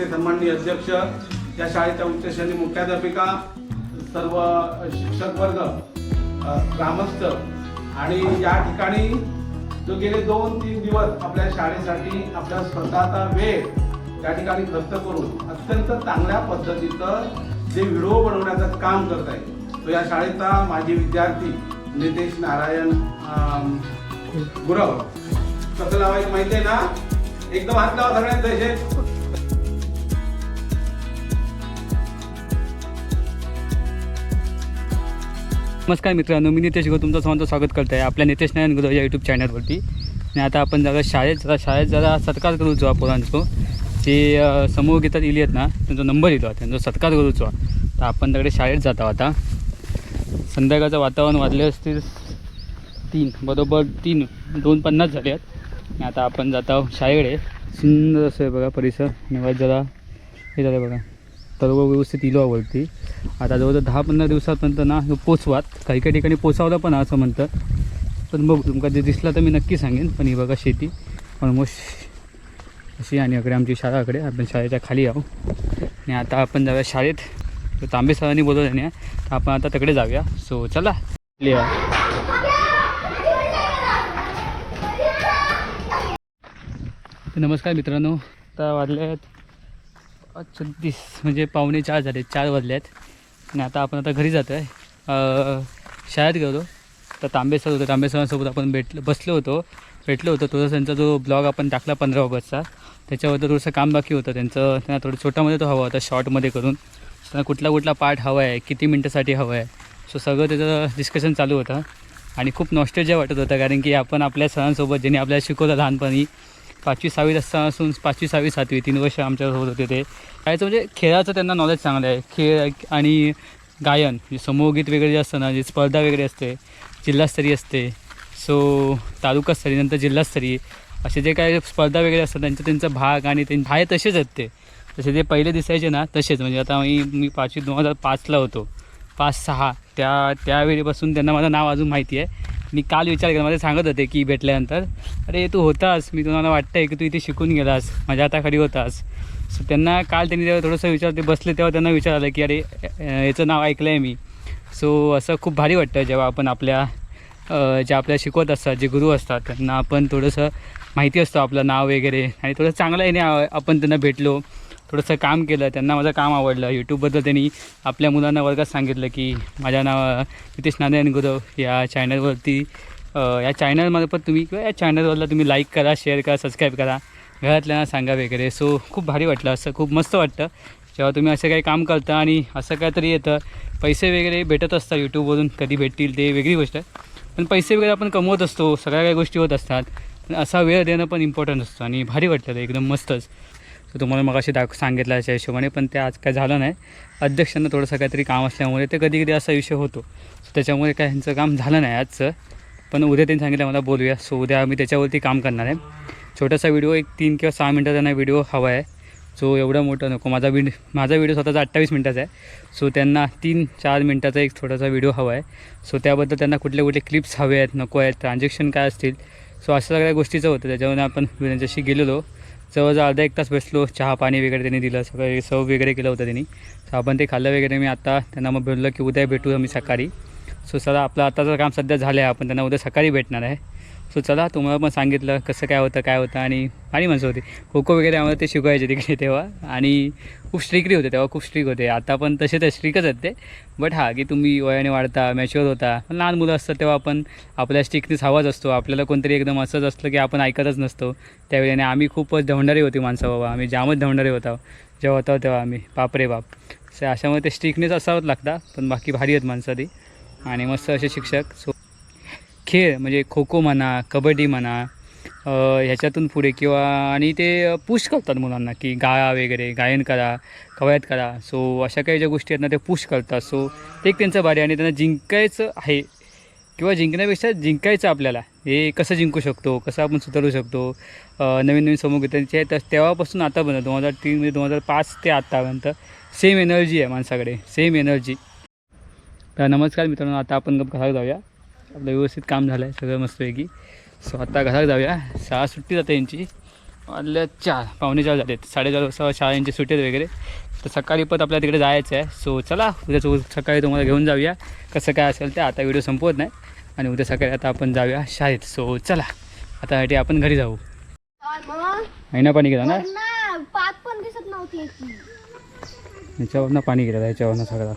शाळेचे सन्माननीय अध्यक्ष या शाळेच्या उच्च मुख्याध्यापिका सर्व शिक्षक वर्ग ग्रामस्थ आणि या ठिकाणी जो गेले दोन तीन दिवस आपल्या शाळेसाठी आपल्या स्वतःचा वेळ या ठिकाणी खर्च करून अत्यंत चांगल्या पद्धतीचं जे व्हिडिओ बनवण्याचं काम करत आहे तो या शाळेचा माजी विद्यार्थी नितेश नारायण गुरव. कसं लावायचं माहिती आहे ना? एकदम हात लावा सगळ्यांचे नमस्कार मित्रांनो मी नितेश गो तुमचं सर्वांचं स्वागत करत आहे आपल्या नितेश नारायण गुरु या यूट्यूब चॅनलवरती आणि आता आपण जरा शाळेत जरा शाळेत जरा सत्कार करूचो हा पोरांचो जे समूह गीतात इली आहेत ना त्यांचा नंबर येतो त्यांचा सत्कार करूचो तर आपण तिकडे शाळेत जातो आता. संध्याकाळचं वातावरण वाजले असतील तीन बरोबर तीन दोन पन्नास झाले आहेत. आणि आता आपण जात आहोत शाळेकडे. सुंदर असं आहे बघा परिसर. निवास जरा हे झालं बघा. सर्व व्यवस्थित इलो आवडती आता जवळजवळ दहा पंधरा दिवसापर्यंत ना पोचवात. काही काही ठिकाणी पोचावलं पण असं म्हणतात. पण बघू तुमका जे दिसला तर मी नक्की सांगेन पण ही बघा शेती. ऑलमोस्ट अशी आणि इकडे आमची शाळाकडे आपण शाळेच्या खाली आहो. आणि आता आपण जाऊया शाळेत. तांबे सरांनी बोलवलं नाही तर आपण आता तिकडे जाऊया. सो चला. लिहा. नमस्कार मित्रांनो. आता वाजले आहेत छत्तीस म्हणजे पावणे चार झाले चार वाजले आहेत आणि आता आपण आता घरी जातो आहे शाळेत गेलो. तर तांबे सर होतं तांबे सरांसोबत आपण भेटलो बसलो होतो. भेटलो होतो. थोडंसं त्यांचा जो ब्लॉग आपण टाकला पंधरा ऑगस्टचा त्याच्याबद्दल थोडंसं काम बाकी होतं. त्यांचं त्यांना थोडं छोटामध्ये तो हवा होता शॉर्टमध्ये करून. त्यांना कुठला कुठला पार्ट हवा आहे किती मिनटासाठी हवं आहे. सो सगळं त्याचं डिस्कशन चालू होतं. आणि खूप नॉस्टेजिया वाटत होतं कारण की आपण आपल्या सरांसोबत ज्यांनी आपल्याला शिकवलं लहानपणी पाचवी सहावी असताना असून पाचवी सहावी सातवी तीन वर्ष आमच्यासोबत होते ते. शाळेचं म्हणजे खेळाचं त्यांना नॉलेज चांगलं आहे. खेळ आणि गायन म्हणजे समूहगीत वगैरे जे असतं ना जे स्पर्धा वगैरे असते जिल्हास्तरीय असते. सो तालुकास्तरीय नंतर जिल्हास्तरीय असे जे काही स्पर्धा वगैरे असतात त्यांचा त्यांचा भाग आणि ते आहे तसेच आहेत ते. तसे जे पहिले दिसायचे ना तसेच. म्हणजे आता मी मी पाचवी दोन हजार पाचला होतो. पाच सहा. त्या त्यावेळीपासून त्यांना माझं नाव अजून माहिती आहे. मी काल विचार केला मला सांगत होते की भेटल्यानंतर अरे तू होतास मी तुम्हाला वाटतं आहे की तू इथे शिकून गेलास माझ्या हाताखाली होतास. सो त्यांना काल त्यांनी जेव्हा थोडंसं विचार ते बसले तेव्हा त्यांना विचार की अरे याचं नाव ऐकलं आहे मी. सो असं खूप भारी वाटतं जेव्हा आपण आपल्या जे आपल्या शिकवत असतात जे गुरु असतात त्यांना आपण थोडंसं माहिती असतो आपलं नाव वगैरे. आणि थोडं चांगलं आहे आपण त्यांना भेटलो. थोडंसं काम केलं त्यांना माझं काम आवडलं. यूट्यूबबद्दल त्यांनी आपल्या मुलांना वर्गात सांगितलं की माझ्या नाव नितेश नारायण गुरव या चॅनलवरती या चॅनलमार्फत तुम्ही किंवा या चॅनलवरला तुम्ही लाईक करा शेअर करा सबस्क्राईब करा. घरातल्यांना सांगा वगैरे. सो खूप भारी वाटलं. असं खूप मस्त वाटतं. जेव्हा तुम्ही असं काही काम करता आणि असं काहीतरी येतं पैसे वगैरे भेटत असतात यूट्यूबवरून कधी भेटतील ते वेगळी गोष्ट. आहे पण पैसे वगैरे आपण कमवत असतो सगळ्या काही गोष्टी होत असतात. पण असा वेळ देणं पण इम्पॉर्टंट असतो आणि भारी वाटलं ते एकदम मस्तच. तर तुम्हाला मग अशी दाख सांगितलं अशा हिशोबाने पण ते आज काय झालं नाही. अध्यक्षांना थोडंसं काहीतरी काम असल्यामुळे ते कधी कधी असा विषय होतो. सो त्याच्यामुळे काय ह्यांचं काम झालं नाही आजचं. पण उद्या त्यांनी सांगितलं मला बोलूया. सो उद्या आम्ही त्याच्यावरती काम करणार आहे. छोटासा व्हिडिओ एक तीन किंवा सहा मिनटाचा त्यांना व्हिडिओ हवा आहे. सो एवढा मोठा नको. माझा विड माझा व्हिडिओ स्वतःचा अठ्ठावीस मिनटाचा आहे. सो त्यांना तीन चार मिनटाचा एक छोटासा व्हिडिओ हवा आहे. सो त्याबद्दल त्यांना कुठले कुठले क्लिप्स हवे आहेत नको आहेत ट्रान्झॅक्शन काय असतील. सो अशा सगळ्या गोष्टीचं होतं. त्याच्यामुळे आपण त्यांच्याशी गेलेलो. जवळजवळ अर्धा एक तास बसलो चहा पाणी वगैरे त्यांनी दिलं सगळं सर्व वगैरे केलं होतं त्यांनी. सो आपण ते खाल्लं वगैरे मी आता त्यांना मग बोललो की उद्या भेटू आम्ही सकाळी. सो सर आपलं आताचं काम सध्या झालं आहे आपण त्यांना उद्या सकाळी भेटणार आहे. सो चला तुम्हाला पण सांगितलं कसं काय होतं काय होतं आणि आणि माणसं होते. खो खो वगैरे आम्हाला ते शिकवायचे तिकडे तेव्हा. आणि खूप स्ट्रिक्टली होते तेव्हा खूप स्ट्रिक होते. आता पण तसे तर स्ट्रिकच आहेत ते. बट हा की तुम्ही वयाने वाढता मॅच्युअर होता. पण लहान मुलं असतात तेव्हा आपण आपल्या स्ट्रिकनेस हवाच असतो. आपल्याला कोणतरी एकदम असंच असलं की आपण ऐकतच नसतो. त्यावेळी आणि आम्ही खूपच धवणारी होती माणसं बाबा. आम्ही जामच धवणारे होता. जेव्हा होता तेव्हा आम्ही. बापरे बाप. अशामुळे ते स्ट्रिकनेस असावंच लागता. पण बाकी भारी आहेत माणसं ती. आणि मस्त असे शिक्षक. सो खेळ म्हणजे खो खो म्हणा कबड्डी म्हणा ह्याच्यातून पुढे किंवा आणि ते पुश करतात मुलांना की गाळा वगैरे गायन करा कवायत करा. सो अशा काही ज्या गोष्टी आहेत ना ते पुश करतात. सो ते एक त्यांचं भारी आणि त्यांना जिंकायचं आहे. किंवा जिंकण्यापेक्षा जिंकायचं आपल्याला. हे कसं जिंकू शकतो कसं आपण सुधारू शकतो नवीन नवीन समूह त्यांचे तर तेव्हापासून आतापर्यंत दोन हजार तीन म्हणजे दोन हजार पाच ते आत्तापर्यंत सेम एनर्जी आहे माणसाकडे. सेम एनर्जी तर नमस्कार मित्रांनो आता आपण गप घरात जाऊया. आपलं व्यवस्थित काम झालं आहे सगळं मस्तपैकी. सो आता घरात जाऊया. शाळा सुट्टी जाते यांची. वाजल्या चार पावणे चार झालेत साडेचार वाजता शाळांची सुट्टी आहेत वगैरे. तर सकाळी पण आपल्याला तिकडे जायचं आहे. सो चला उद्या सकाळी तुम्हाला घेऊन जाऊया. कसं काय असेल ते आता व्हिडिओ संपवत नाही. आणि उद्या सकाळी आता आपण जाऊया शाळेत. सो चला आता आपण घरी जाऊ. महिना पाणी गेला ना? ना पात पण दिसत नव्हती याची. याच्यावरनं पाणी गेलं याच्यावरनं सगळं.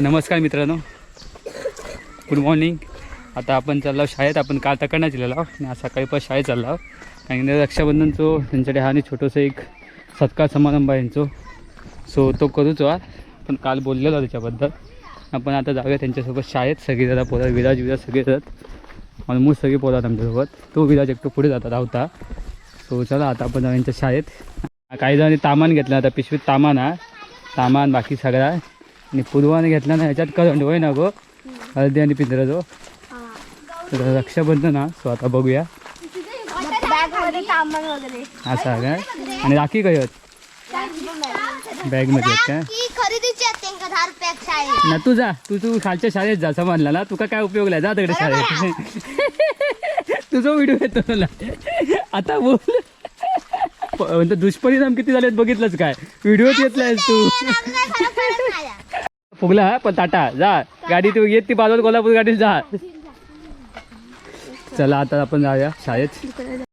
नमस्कार मित्रांनो. गुड मॉर्निंग आता आपण चाललो शाळेत. आपण काल तकडनं दिलेला आणि आज सकाळी पण शाळेत चाललो आहोत. आणि रक्षाबंधनचो त्यांच्याकडे हा आणि छोटंसं एक सत्कार समारंभ आहे यांचो. सो तो करूच आज. पण काल बोललेलो त्याच्याबद्दल. आपण आता जाऊया त्यांच्यासोबत शाळेत. सगळी जरा पोरं विराज विराज सगळे जातात. ऑलमोस्ट सगळे पोरात आमच्यासोबत. तो विराज एकटो पुढे जातात धावता. सो चला आता आपण जाऊ यांच्या शाळेत. काही जणांनी तामान घेतला. आता पिशवीत तामान आहे. तामान बाकी सगळा आहे. आणि पूर्वाने घेतला ना ह्याच्यात करंट होय ना गो? हळदी आणि पिंजरा जो. तर रक्षाबंधन हा सो आता बघूया. बॅगमध्ये असा काय आणि राखी काय बॅगमध्ये आहेत काय ना तू जा. तू तू खालच्या शाळेत जा समजला ना. तुका काय उपयोग जा तिकडे शाळेत. तुझा व्हिडिओ येतो तुला आता बोल. म्हणतो दुष्परिणाम किती झालेत बघितलंच काय? व्हिडिओच नाहीस तू. फुगला हा पण टाटा जा. गाडी तू येत ती बाजूला कोल्हापूर गाडीत जा. चला आता आपण जाऊया शाळेत.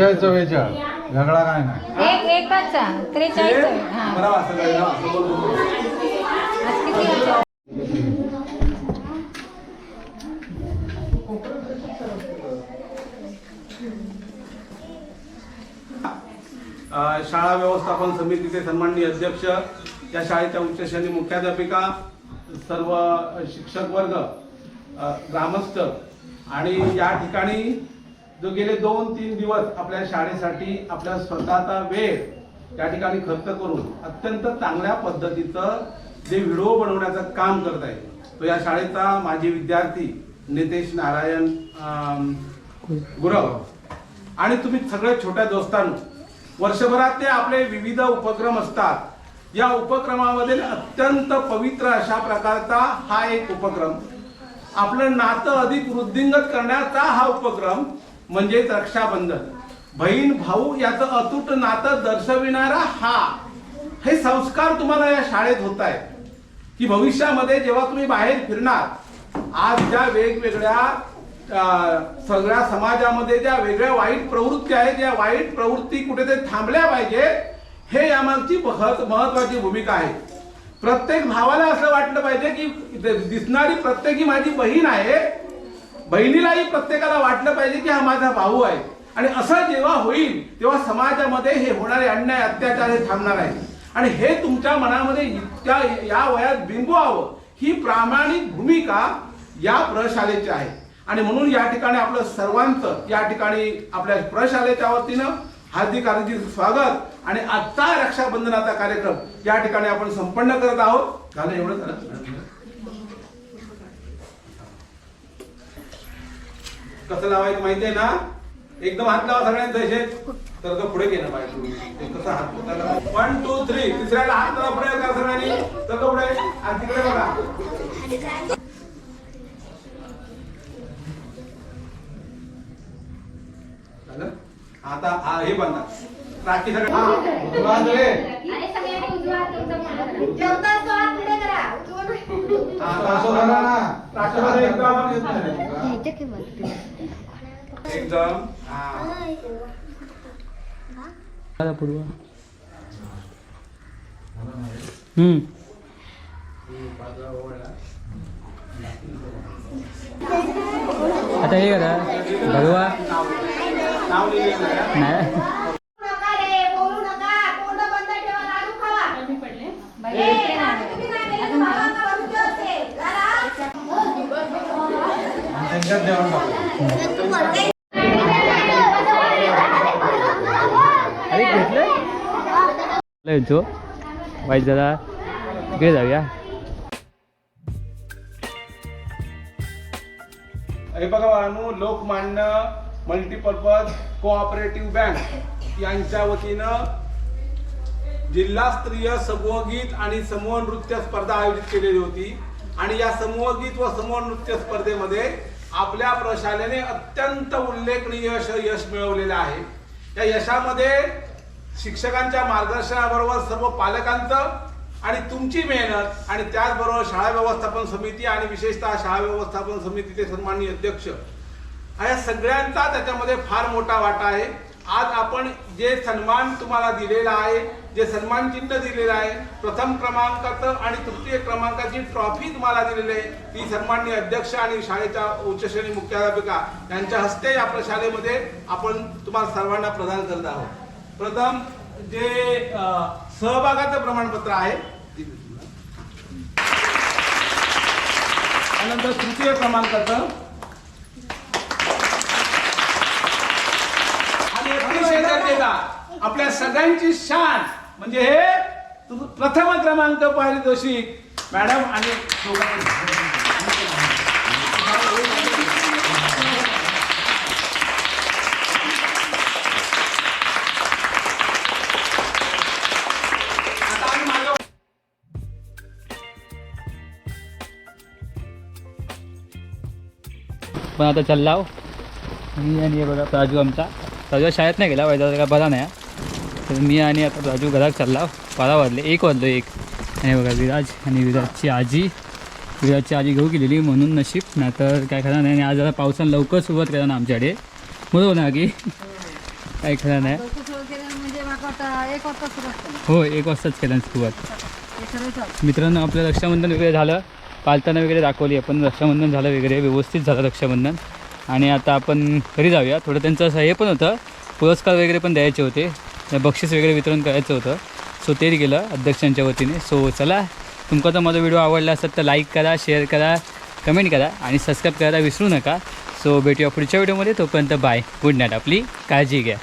त्रेचाळीस चव्वेचाळीस झगडा काय नाही. एक एकच त्रेचाळीस हा. बरं वाजता जायला, असं बोलतो. आज किती वाजता? अ, शाळा व्यवस्थापन समितीचे सन्माननीय अध्यक्ष या शाळेच्या उच्च श्रेणी मुख्याध्यापिका सर्व शिक्षक वर्ग अ, ग्रामस्थ आणि या ठिकाणी जो गेले दोन तीन दिवस आपल्या शाळेसाठी आपल्या स्वतःचा वेळ त्या ठिकाणी खर्च करून अत्यंत चांगल्या पद्धतीचं जे व्हिडिओ बनवण्याचं काम करत आहे तो या शाळेचा माजी विद्यार्थी नितेश नारायण गुरव. आणि तुम्ही सगळे छोट्या दोस्तांनो वर्षभरात ते आपले विविध उपक्रम असतात. या उपक्रमामध्ये अत्यंत पवित्र अशा प्रकारचा हा एक उपक्रम. आपलं नातं अधिक वृद्धिंगत करण्याचा हा उपक्रम म्हणजेच रक्षाबंधन. बहीण भाऊ याचं अतूट नातं दर्शविणारा हा. हे संस्कार तुम्हाला या शाळेत होत आहेत की भविष्यामध्ये जेव्हा तुम्ही बाहेर फिरणार आज ज्या वेगवेगळ्या सगळ्या समाजामध्ये ज्या वेगळ्या वाईट प्रवृत्ती आहेत या वाईट प्रवृत्ती कुठेतरी थांबल्या पाहिजे हे यामागची महत्वाची भूमिका आहे. प्रत्येक भावाला असं वाटलं पाहिजे की दिसणारी प्रत्येक ही माझी बहीण आहे बहिणीलाही प्रत्येकाला वाटलं पाहिजे की हा माझा भाऊ आहे. आणि असं जेव्हा होईल तेव्हा समाजामध्ये हे होणारे अन्याय अत्याचार हे थांबणार आहे आणि हे तुमच्या मनामध्ये इतक्या या वयात बिंबवावं ही प्रामाणिक भूमिका या प्रशालेची आहे. आणि म्हणून या ठिकाणी आपलं सर्वांचं या ठिकाणी आपल्या प्रशालेच्या वतीनं हार्दिक हार्दिक स्वागत. आणि आजचा रक्षाबंधनाचा कार्यक्रम या ठिकाणी आपण संपन्न करत आहोत. झालं एवढं झालं. कसं लावायचं माहितीये ना? एकदम हात लावा सगळ्यांचे असे. तर तो पुढे गेलं पाहिजे कसं हात वन टू थ्री तिसऱ्याला हात लावा. पुढे करा सगळ्यांनी. तर तो पुढे. आणि तिकडे बघा. झालं? आता हा हे बंदा राखी सगळं हा उजवा मागे करा. जेवताच तो हात पुढे करा हा, आता हा चला पूर्व हम्म. आता हे करा. भगवा. नाही. त्यांच्यात जेवण टाकू अरे घेतलं येतो वाईट इकडे जाऊया. हे बघा बाळांनो लोकमान्य मल्टीपर्पज कोऑपरेटिव्ह बँक यांच्या वतीनं जिल्हास्तरीय समूहगीत आणि समूह नृत्य स्पर्धा आयोजित केलेली होती. आणि या समूहगीत व समूह नृत्य स्पर्धेमध्ये आपल्या प्रशालेने अत्यंत उल्लेखनीय यश यश मिळवलेलं आहे. या यशामध्ये शिक्षकांच्या मार्गदर्शनाबरोबर सर्व पालकांचं आणि तुमची मेहनत आणि त्याचबरोबर शाळा व्यवस्थापन समिती आणि विशेषतः शाळा व्यवस्थापन समितीचे सन्माननीय अध्यक्ष. या सगळ्यांचा त्याच्यामध्ये फार मोठा वाटा आहे. आज आपण जे सन्मान तुम्हाला दिलेला आहे जे सन्मान चिन्ह दिलेलं आहे प्रथम क्रमांकाचं आणि तृतीय क्रमांकाची ट्रॉफी तुम्हाला दिलेली आहे ती सन्माननीय अध्यक्ष आणि शाळेच्या उच्च श्रेणी मुख्याध्यापिका यांच्या हस्ते आपल्या शाळेमध्ये आपण तुम्हाला सर्वांना प्रदान करत आहोत. प्रथम जे सहभागाचं प्रमाणपत्र आहे त्यानंतर तृतीय क्रमांकाचं आणि देता आपल्या सगळ्यांची शान. म्हणजे हे प्रथम क्रमांक पारितोषिक मॅडम आणि आता पण आता चाललाव मी आणि बघा राजू आमचा. राजू शाळेत नाही गेला पाहिजे काय बरा नाही तर मी आणि आता राजू घरात चालला बारा वाजले एक वाजलो एक. आणि बघा विराज आणि विराजची आजी. विराजची आजी घेऊ केलेली म्हणून नशीब नाही तर काय खरं नाही. आणि आज जरा पावसानं लवकर सुरुवात केला ना आमच्याकडे. बरोबर ना की काय खरं नाही. हो एक वाजताच केला सुरुवात. मित्रांनो आपलं रक्षाबंधन वगैरे झालं. पालताना वगैरे दाखवली आपण. रक्षाबंधन झालं वगैरे व्यवस्थित झालं रक्षाबंधन. आणि आता आपण घरी जाऊया. थोडं त्यांचं असं हे पण होतं. पुरस्कार वगैरे पण द्यायचे होते. बक्षीस वगैरे वितरण करायचं होतं. सो ते गेलं अध्यक्षांच्या वतीने. सो चला तुमका जर माझा व्हिडिओ आवडला असेल तर लाईक करा शेअर करा कमेंट करा आणि सबस्क्राईब करायला विसरू नका. सो भेटूया पुढच्या व्हिडिओमध्ये तोपर्यंत बाय गुड नाईट आपली काळजी घ्या.